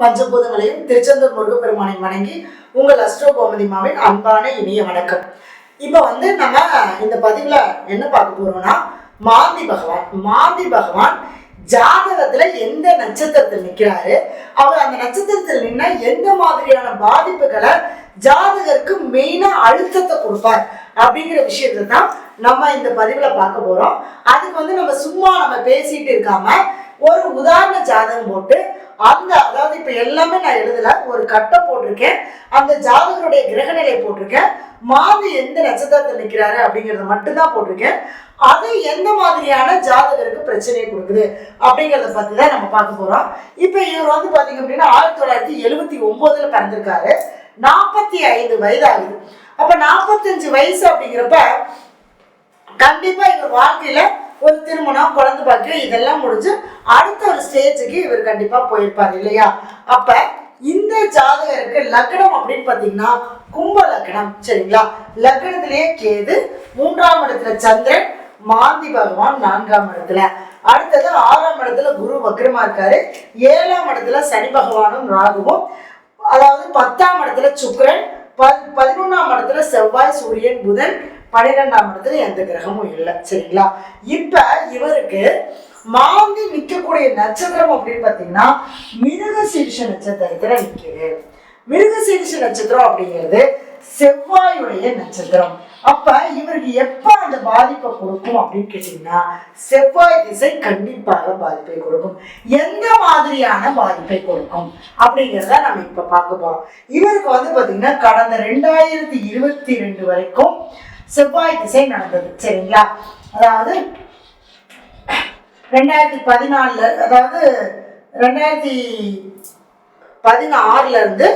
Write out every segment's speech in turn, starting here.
பஞ்சபூதங்களையும் திருச்செந்தூர் முருகப்பெருமானை வணங்கி உங்கள் அஸ்ட்ரோ கோமதிமாவின் அன்பான இனிய வணக்கம். இப்போ வந்து நம்ம இந்த பதிவில் என்ன பார்க்க போறோம்னா மாந்தி பகவான் மாந்தி பகவான் ஜாதகத்துல எந்த நட்சத்திரத்தில் நிக்கிறாரு? அவர் அந்த நட்சத்திரத்தில் நின்னா எந்த மாதிரியான பாதிப்புகளை ஜாதகருக்கு மெயினா அழுத்தத்தை கொடுப்பார் அப்படிங்கிற விஷயத்தை தான் நம்ம இந்த பதிவுல பார்க்க போறோம். அதுக்கு வந்து நம்ம சும்மா நம்ம பேசிட்டு இருக்காம ஒரு உதாரண ஜாதகம் போட்டு அந்த அதாவது இப்போ எல்லாமே நான் எழுதல ஒரு கட்டை போட்டிருக்கேன். அந்த ஜாதகருடைய கிரகநிலை போட்டிருக்கேன். மாது எந்த நட்சத்திரத்தில் நிற்கிறாரு அப்படிங்கறத மட்டும்தான் போட்டிருக்கேன். அது எந்த மாதிரியான ஜாதகருக்கு பிரச்சனையை கொடுக்குது அப்படிங்கிறத பற்றி தான் நம்ம பார்க்க போகிறோம் இப்போ இவர் வந்து பார்த்தீங்க அப்படின்னா ஆயிரத்தி தொள்ளாயிரத்தி எழுபத்தி ஒம்போதில் பிறந்திருக்காரு. நாற்பத்தி ஐந்து வயது ஆகுது நாற்பத்தஞ்சு வயசு அப்படிங்கிறப்ப கண்டிப்பாக இவர் வாழ்க்கையில் ஒரு திருமணம் குழந்தை பாக்கியம் இதெல்லாம் முடிஞ்சு அடுத்த ஒரு ஸ்டேஜுக்கு இவர் கண்டிப்பா போயிருப்பார் இல்லையா? அப்ப இந்த ஜாதகருக்கு லக்னம் அப்படின்னு பாத்தீங்கன்னா கும்ப லக்னம் சரிங்களா? லக்னத்திலேயே கேது மூன்றாம் இடத்துல சந்திரன் மாந்தி பகவான் நான்காம் இடத்துல. அடுத்தது ஆறாம் இடத்துல குரு வக்ரமா இருக்காரு. ஏழாம் இடத்துல சனி பகவானும் ராகுவும். அதாவது பத்தாம் இடத்துல சுக்கரன் ப- பதினொன்னாம் இடத்துல செவ்வாய் சூரியன் புதன் பன்னிரெண்டாம் இடத்துல எந்த கிரகமும் இல்லை சரிங்களா? இப்ப இவருக்கு மாந்தி நிற்கக்கூடிய நட்சத்திரம் அப்படின்னு பாத்தீங்கன்னா மிருகசீரிஷ நட்சத்திரத்துல மிருக மிருகசீரிஷ நட்சத்திரம் அப்படிங்கிறது செவ்வாயுடைய நட்சத்திரம். அப்ப இவருக்கு எப்ப அந்த பாதிப்பை கொடுக்கும் அப்படின்னு கேட்டீங்கன்னா செவ்வாய் திசை கண்டிப்பாக பாதிப்பை கொடுக்கும். எந்த மாதிரியான பாதிப்பை கொடுக்கும் அப்படிங்கிறத நம்ம இப்ப பார்க்க போறோம். இவருக்கு வந்து பாத்தீங்கன்னா கடந்த ரெண்டாயிரத்தி இருபத்தி ரெண்டு வரைக்கும் செவ்வாய் திசை நடந்தது. சரிங்களா? அதாவது ரெண்டாயிரத்தி பதினாலில் அதாவது ரெண்டாயிரத்தி பதினாறுல இருந்து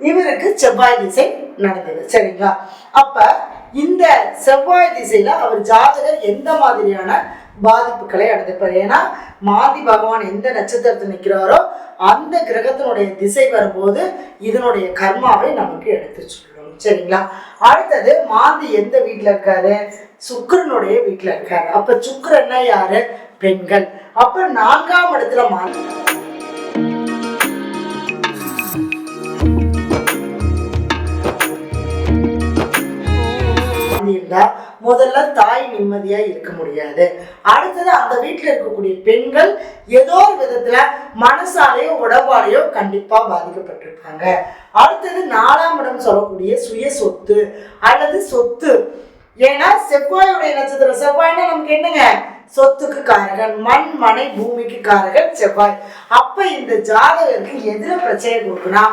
இவருக்கு செவ்வாய் திசை நடந்தது. சரிங்களா? அப்ப இந்த செவ்வாய் திசையில அவர் ஜாதகர் எந்த மாதிரியான பாதிப்புகளை அடைந்திருப்பார் ஏன்னா மாதி பகவான் எந்த நட்சத்திரத்தில் நிற்கிறாரோ அந்த கிரகத்தினுடைய திசை வரும்போது இதனுடைய கர்மாவை நமக்கு எடுத்து சொல்லும் சரிங்களா? அடுத்தது மாந்தி எந்த வீட்டில் இருக்காரு? சுக்கரனுடைய வீட்டில் இருக்காரு. அப்ப சுக்கரன்னா யாரு? பெண்கள். அப்ப நான்காம் இடத்துல மாந்தி இருந்தா தாய் நிம்மதியா இருக்க முடியாது. அடுத்தது அந்த வீட்டில் இருக்கக்கூடிய பெண்கள் ஏதோ ஒரு விதத்துல மனசாலேயோ உடம்பாலேயோ கண்டிப்பா பாதிக்கப்பட்டிருப்பாங்க. அடுத்தது நாலாம் இடம் சொல்லக்கூடிய சுய சொத்து அல்லது சொத்து. ஏன்னா செவ்வாயுடைய நட்சத்திரம் செவ்வாய்னா நமக்கு என்னங்க? சொத்துக்கு காரகன் மண் மனை பூமிக்கு காரகன் செவ்வாய். அப்ப இந்த ஜாதகருக்கு எதிர பிரச்சனை கொடுக்குன்னா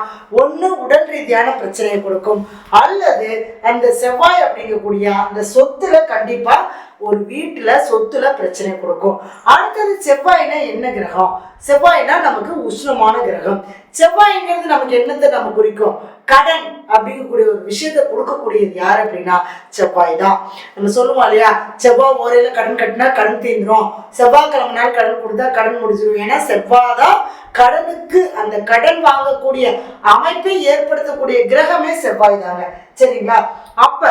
ஒண்ணு உடல் ரீதியான பிரச்சனையை கொடுக்கும். அல்லது அந்த செவ்வாய் அப்படிங்கக்கூடிய அந்த சொத்துல கண்டிப்பா ஒரு வீட்டுல சொத்துல பிரச்சனை கொடுக்கும். அடுத்தது செவ்வாய்னா என்ன கிரகம்? செவ்வாய்னா நமக்கு உஷ்ணமான கிரகம். செவ்வாய்ங்கிறது நமக்கு என்னத்தை நம்ம குறிக்கும்? கடன் அப்படிங்கக்கூடிய ஒரு விஷயத்தை கொடுக்கக்கூடியது யார் அப்படின்னா செவ்வாய் தான். நம்ம சொல்லுவோம் இல்லையா? செவ்வாய் ஓரையில கடன் கட்டினா கடன் தீந்துரும். செவ்வாய்க்கிழமை நாள் கடன் கொடுத்தா கடன் முடிஞ்சிடும் ஏன்னா செவ்வாய் தான் கடனுக்கு அந்த கடன் வாங்கக்கூடிய அமைப்பை ஏற்படுத்தக்கூடிய கிரகமே செவ்வாய் தாங்க. சரிங்களா? அப்ப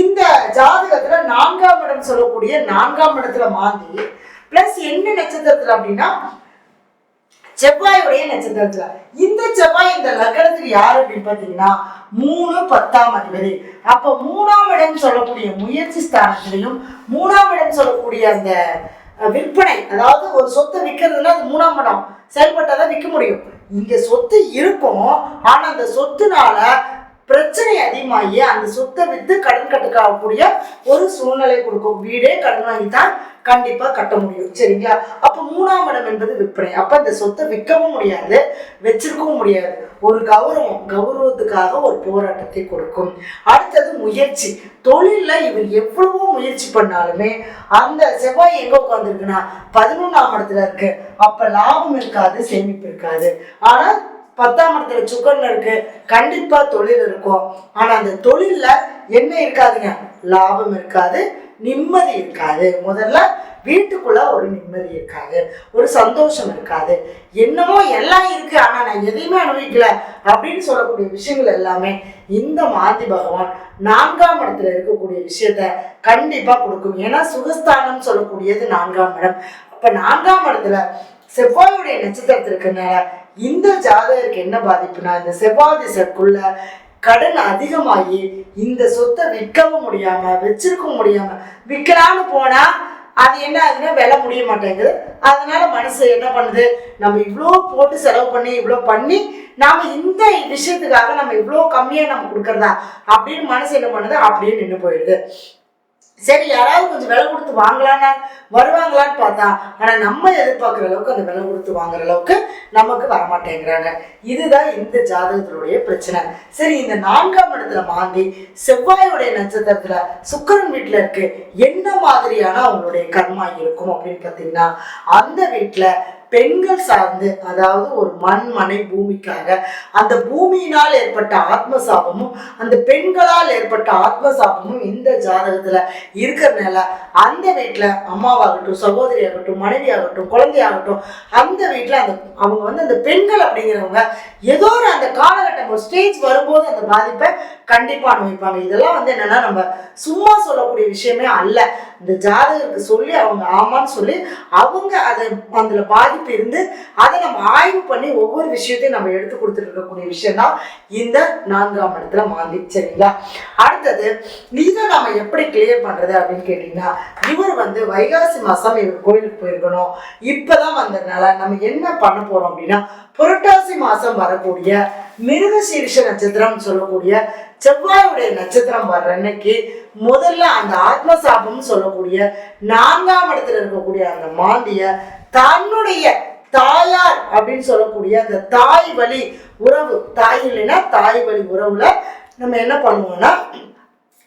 இந்த ஜாதகத்துல நான்காம் இடம் சொல்லக்கூடிய நான்காம் இடத்துல மாந்தி பிளஸ் என்ன நட்சத்திரத்துல அப்படின்னா செவ்வாயுடைய நட்சத்திரத்துல. இந்த செவ்வாய் இந்த லக்னத்துக்கு யார் அப்படின்னு பார்த்தீங்கன்னா மூணு பத்தாம் அதிபதி. அப்ப மூணாம் இடம் சொல்லக்கூடிய முயற்சி ஸ்தானத்திலையும் மூணாம் இடம் சொல்லக்கூடிய அந்த விற்பனை அதாவது ஒரு சொத்தை விற்கிறதுனா அது மூணாம் இடம். செயல்பட்டாதான் விற்க முடியும். இங்க சொத்து இருக்கும் ஆனா அந்த சொத்துனால பிரச்சனையை அதிகமாகி அந்த சொத்தை வித்து கடன் கட்டுக்கக்கூடிய ஒரு சூழ்நிலை கொடுக்கும். வீடே கடன் வாங்கி தான் கண்டிப்பா கட்ட முடியும். சரிங்களா? அப்ப மூணாம் இடம் என்பது விற்பனை. அப்ப அந்த சொத்தை விற்கவும் முடியாது வச்சிருக்கவும் முடியாது. ஒரு கௌரவம் கௌரவத்துக்காக ஒரு போராட்டத்தை கொடுக்கும். அடுத்தது முயற்சி. தொழிலில் இவர் எவ்வளவோ முயற்சி பண்ணாலுமே அந்த செவ்வாய் எங்க உட்காந்துருக்குன்னா பதினொன்றாம் இடத்துல இருக்கு. அப்ப லாபம் இருக்காது சேமிப்பு இருக்காது. ஆனா பத்தாம் இடத்துல சுக்கரன் இருக்கு. கண்டிப்பா தொழில் இருக்கும். ஆனா அந்த தொழில்ல என்ன இருக்காதுங்க? லாபம் இருக்காது நிம்மதி இருக்காது. முதல்ல வீட்டுக்குள்ள ஒரு நிம்மதி இருக்காது ஒரு சந்தோஷம் இருக்காது. என்னமோ எல்லாம் இருக்கு ஆனா நான் எதையுமே அனுபவிக்கல அப்படின்னு சொல்லக்கூடிய விஷயங்கள் எல்லாமே இந்த மாந்தி பகவான் நான்காம் இடத்துல இருக்கக்கூடிய விஷயத்த கண்டிப்பா கொடுக்கும். ஏன்னா சுகஸ்தானம் சொல்லக்கூடியது நான்காம் இடம். அப்ப நான்காம் இடத்துல செவ்வாயுடைய நட்சத்திரத்தில் இந்த ஜாதகருக்கு என்ன பாதிப்புனா இந்த செவ்வாய் திசைக்குள்ள கடன் அதிகமாகி இந்த சொத்தை விற்கவும் முடியாம வச்சிருக்கவும் முடியாம விற்கலான்னு போனா அது என்ன ஆகுதுன்னா விலை முடிய மாட்டேங்குது. அதனால மனசு என்ன பண்ணுது? நம்ம இவ்வளோ போட்டு செலவு பண்ணி இவ்வளோ பண்ணி நாம இந்த விஷயத்துக்காக நம்ம இவ்வளோ கம்மியாக நம்ம கொடுக்கறதா அப்படின்னு மனசு என்ன பண்ணுது? அப்படியே நின்று போயிடுது. சரி யாராவது கொஞ்சம் விலை கொடுத்து வாங்கலான்னு வருவாங்களான்னு பார்த்தா ஆனால் நம்ம எதிர்பார்க்குற அளவுக்கு அந்த விலை கொடுத்து வாங்குற அளவுக்கு நமக்கு வரமாட்டேங்கிறாங்க. இதுதான் இந்த ஜாதகத்தினுடைய பிரச்சனை. சரி இந்த நான்காம் இடத்துல மாந்தி செவ்வாயுடைய நட்சத்திரத்துல சுக்கிரன் வீட்டில் இருக்கு. என்ன மாதிரியான அவங்களுடைய கர்மா இருக்கும் அப்படின்னு பார்த்தீங்கன்னா அந்த வீட்டில் பெண்கள் சார்ந்து அதாவது ஒரு மண் மனை பூமிக்காக அந்த பூமியினால் ஏற்பட்ட ஆத்ம சாபமும் அந்த பெண்களால் ஏற்பட்ட ஆத்ம சாபமும் இந்த ஜாதகத்துல இருக்கிறதுனால அந்த வீட்டுல அம்மாவாகட்டும் சகோதரி ஆகட்டும் மனைவி ஆகட்டும் குழந்தையாகட்டும் அந்த வீட்டுல அந்த அவங்க வந்து அந்த பெண்கள் அப்படிங்கிறவங்க ஏதோ ஒரு அந்த காலகட்டம் ஒரு ஸ்டேஜ் வரும்போது அந்த பாதிப்பை கண்டிப்பா அனுபவிப்பாங்க. இதெல்லாம் வந்து என்னன்னா நம்ம சும்மா சொல்லக்கூடிய விஷயமே அல்ல. இந்த ஜாதகருக்கு சொல்லி அவங்க ஆமான்னு சொல்லி அவங்க அதை அதுல வாய்ப்பு இருந்து அதை நம்ம ஆய்வு பண்ணி ஒவ்வொரு விஷயத்தையும் நம்ம எடுத்து கொடுத்துட்டு இருக்கக்கூடிய விஷயம் தான் இந்த நான்காம் இடத்துல மாந்தி சரிங்களா? அடுத்தது இதை நம்ம எப்படி கிளியர் பண்றது அப்படின்னு கேட்டீங்கன்னா இவர் வந்து வைகாசி மாசம் இவர் கோயிலுக்கு போயிருக்கணும். இப்பதான் வந்ததுனால நம்ம என்ன பண்ண போறோம் அப்படின்னா புரட்டாசி மாசம் வரக்கூடிய மிருகசீரிஷ நட்சத்திரம் சொல்லக்கூடிய செவ்வாயுடைய நட்சத்திரம் வர்ற அன்னைக்கு முதல்ல அந்த ஆத்மசாபம் சொல்லக்கூடிய நான்காம் இடத்துல இருக்கக்கூடிய அந்த மாந்திய தன்னுடைய தாயார் அப்படின்னு சொல்லக்கூடிய அந்த தாய் வழி உறவு. தாய் இல்லைன்னா தாய் வழி உறவுல நம்ம என்ன பண்ணுவோம்னா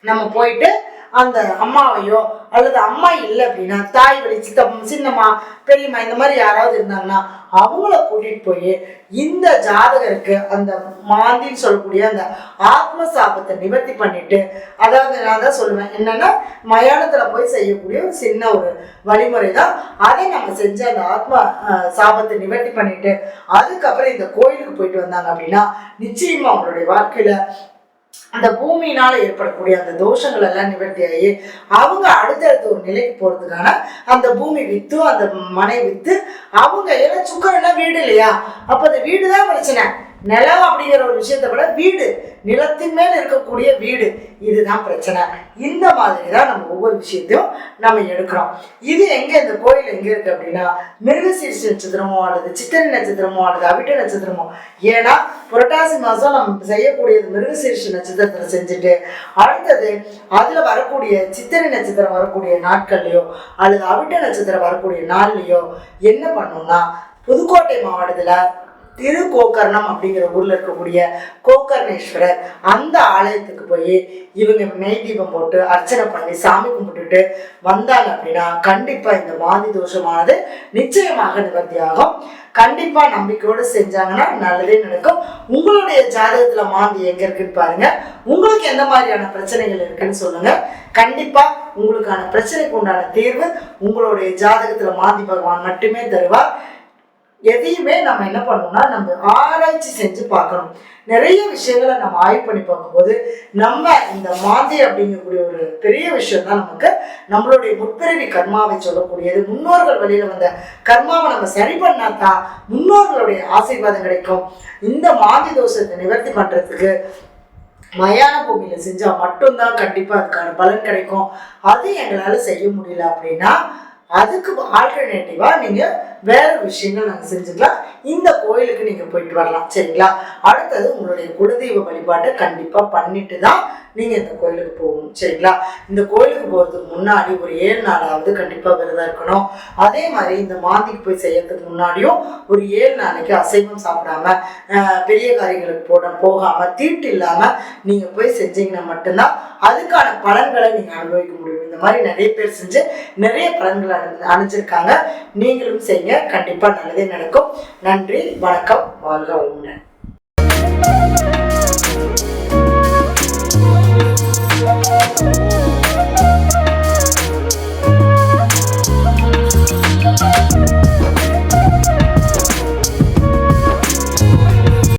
நம்ம போயிட்டு அந்த அம்மாவையோ அல்லது அம்மா இல்லை அப்படின்னா தாய் வழி சித்தம் சின்னம்மா பெரியம்மா இந்த மாதிரி யாராவது இருந்தாங்கன்னா அவங்கள கூட்டிட்டு போய் இந்த ஜாதகருக்கு அந்த மாந்தின்னு சொல்லக்கூடிய அந்த ஆத்ம சாபத்தை நிவர்த்தி பண்ணிட்டு அதாவது நான் தான் சொல்லுவேன் என்னன்னா மயானத்துல போய் செய்யக்கூடிய ஒரு சின்ன ஒரு வழிமுறை தான் அதை நம்ம செஞ்சு அந்த ஆத்ம சாபத்தை நிவர்த்தி பண்ணிட்டு அதுக்கப்புறம் இந்த கோயிலுக்கு போயிட்டு வந்தாங்க அப்படின்னா நிச்சயமா அவங்களுடைய வாழ்க்கையில அந்த பூமியினால ஏற்படக்கூடிய அந்த தோஷங்கள் எல்லாம் நிவர்த்தி ஆகி அவங்க அடுத்தடுத்த ஒரு நிலைக்கு போறதுக்கான அந்த பூமி வித்து அந்த மனை வித்து அவங்க ஏன்னா சுக்கரம்னா வீடு இல்லையா? அப்ப அந்த வீடு தான் பிரச்சனை. நிலம் அப்படிங்கிற ஒரு விஷயத்த விட வீடு நிலத்தின் மேல் இருக்கக்கூடிய வீடு. இதுதான் பிரச்சனை. இந்த மாதிரி தான் நம்ம ஒவ்வொரு விஷயத்தையும் நம்ம எடுக்கிறோம். இது எங்க இந்த கோயில் எங்க இருக்கு அப்படின்னா மிருகசீரிசி நட்சத்திரமோ அல்லது சித்திரை நட்சத்திரமோ அல்லது அவிட்ட நட்சத்திரமோ. ஏன்னா புரட்டாசி மாதம் நம்ம செய்யக்கூடியது மிருகசீரிசி நட்சத்திரத்தில் செஞ்சுட்டு அடுத்தது அதில் வரக்கூடிய சித்திரை நட்சத்திரம் வரக்கூடிய நாட்கள்லையோ அல்லது அவிட்ட நட்சத்திரம் வரக்கூடிய நாள்லையோ என்ன பண்ணோம்னா புதுக்கோட்டை மாவட்டத்தில் திரு கோக்கர்ணம் அப்படிங்கிற ஊரில் இருக்கக்கூடிய கோக்கர்ணேஸ்வரர் அந்த ஆலயத்துக்கு போய் இவங்க நெய் தீபம் போட்டு அர்ச்சனை பண்ணி சாமி கும்பிட்டுட்டு வந்தாங்க அப்படின்னா கண்டிப்பாக இந்த மாதி தோஷமானது நிச்சயமாக நிவர்த்தியாகும். கண்டிப்பா நம்பிக்கையோடு செஞ்சாங்கன்னா நல்லதே நடக்கும். உங்களுடைய ஜாதகத்தில் மாந்தி எங்கே இருக்குன்னு பாருங்க. உங்களுக்கு எந்த மாதிரியான பிரச்சனைகள் இருக்குன்னு சொல்லுங்க. கண்டிப்பாக உங்களுக்கான பிரச்சனைக்கு உண்டான தீர்வு உங்களுடைய ஜாதகத்தில் மாந்தி பகவான் மட்டுமே தருவார். எதையுமே நம்ம என்ன பண்ணணும்னா நம்ம ஆராய்ச்சி செஞ்சு பார்க்கணும். நிறைய விஷயங்களை நம்ம ஆய்வு பண்ணி பார்க்கும்போது நம்ம இந்த மாந்தி அப்படிங்கக்கூடிய ஒரு பெரிய விஷயம் தான் நமக்கு நம்மளுடைய முற்பிறவி கர்மாவை சொல்லக்கூடியது. முன்னோர்கள் வழியில வந்த கர்மாவை நம்ம சரி பண்ணாதான் முன்னோர்களுடைய ஆசீர்வாதம் கிடைக்கும். இந்த மாந்தி தோஷத்தை நிவர்த்தி பண்றதுக்கு மயான பூமியில செஞ்சா மட்டும்தான் கண்டிப்பா அதுக்கான பலன் கிடைக்கும். அது எங்களால செய்ய முடியல அப்படின்னா அதுக்கு ஆல்டர்னேட்டிவாக நீங்க வேறு விஷயங்கள் நாங்கள் செஞ்சுக்கலாம். இந்த கோயிலுக்கு நீங்க போயிட்டு வரலாம் சரிங்களா? அடுத்தது உங்களுடைய குலதெய்வ வழிபாட்டை கண்டிப்பா பண்ணிட்டு தான் நீங்கள் இந்த கோயிலுக்கு போகணும் சரிங்களா? இந்த கோயிலுக்கு போகிறதுக்கு முன்னாடி ஒரு ஏழு நாளாவது கண்டிப்பாக விரதம் இருக்கணும். அதே மாதிரி இந்த மாந்திக்கு போய் செய்யறதுக்கு முன்னாடியும் ஒரு ஏழு நாளைக்கு அசைவம் சாப்பிடாம பெரிய காரியங்களுக்கு போட போகாமல் தீட்டு இல்லாமல் நீங்கள் போய் செஞ்சீங்கன்னா மட்டும்தான் அதுக்கான பலன்களை நீங்கள் அனுபவிக்க முடியும். இந்த மாதிரி நிறைய பேர் செஞ்சு நிறைய பலன்களை அனு அணிஞ்சிருக்காங்க நீங்களும் செய்யுங்க. கண்டிப்பாக நல்லதே நடக்கும். நன்றி வணக்கம். வாழ்க உண்மை